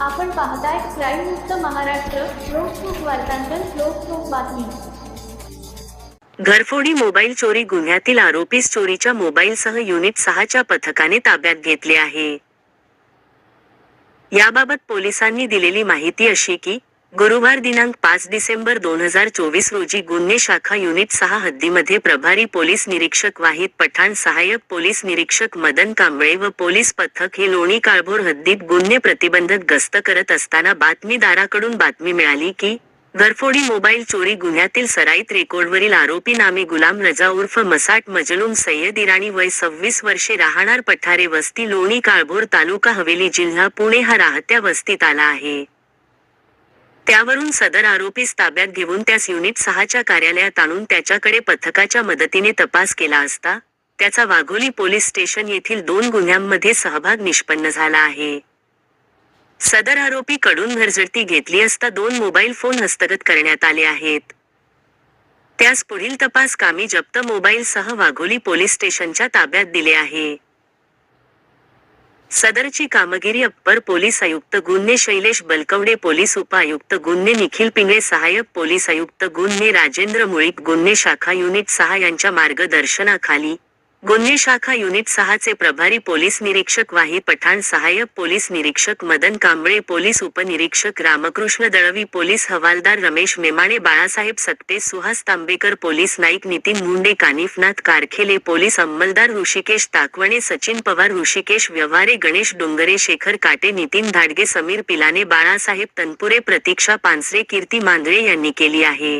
आपण पाहताय क्राईम मुक्त महाराष्ट्र लोकसुख वार्तांकन लोकसुख बातमी. घरफोडी मोबाईल चोरी गुन्ह्यातील आरोपीस चोरीच्या मोबाईलसह युनिट सहाच्या पथकाने ताब्यात घेतले आहे. याबाबत पोलिसांनी दिलेली माहिती अशी की गुरुवार दिनांक पाच डिसेंबर दोन हजार चोवीस रोजी गुन्हे शाखा युनिट सहा हद्दीमध्ये प्रभारी पोलीस निरीक्षक वाहिद पठाण सहाय्यक पोलीस निरीक्षक मदन कांबळे व पोलीस पथक हे लोणी काळभोर हद्दीत गुन्हे प्रतिबंधक गस्त करत असताना बातमीदाराकडून बातमी मिळाली की घरफोडी मोबाईल चोरी गुन्ह्यातील सराईत रेकॉर्डवरील आरोपी नामे गुलाम रजा उर्फ मसाट मजलूम सय्यद इराणी वय सव्वीस वर्षे राहणार पठारे वस्ती लोणी काळभोर तालुका हवेली जिल्हा पुणे हा राहत्या वस्तीत आला आहे. त्यावरून सदर आरोपीस ताब्यात घेऊन त्यास युनिट सहाच्या कार्यालयात आणून त्याच्याकडे पथकाच्या मदतीने तपास केला असता त्याचा वाघोली पोलीस स्टेशन येथील दोन गुन्ह्यांमध्ये सहभाग निष्पन्न झाला आहे. सदर आरोपी कडून घरझडती घेतली असता दोन मोबाईल फोन हस्तगत करण्यात आले आहेत. त्यास पुढील तपास कामी जप्त मोबाईलसह वाघोली पोलीस स्टेशनच्या ताब्यात दिले आहे. सदरची कामगिरी अप्पर पोलीस आयुक्त गुन्हे शैलेश बलकवडे पोलीस उपआयुक्त गुन्हे निखिल पिंगळे सहाय्यक पोलीस आयुक्त गुन्हे राजेंद्र मुळीक गुन्हे शाखा युनिट सहा यांच्या मार्गदर्शनाखाली गुन्हे शाखा युनिट सहाचे प्रभारी पोलीस निरीक्षक वाही पठाण सहाय्यक पोलीस निरीक्षक मदन कांबळे पोलीस उपनिरीक्षक रामकृष्ण दळवी पोलीस हवालदार रमेश मेमाणे बाळासाहेब सक्ते सुहास तांबेकर पोलीस नाईक नितीन मुंडे कानिफनाथ कारखेले पोलीस अंमलदार ऋषिकेश ताकवणे सचिन पवार ऋषिकेश व्यवहारे गणेश डोंगरे शेखर काटे नितीन धाडगे समीर पिलाने बाळासाहेब तनपुरे प्रतीक्षा पानसरे कीर्ती मांदळे यांनी केली आहे.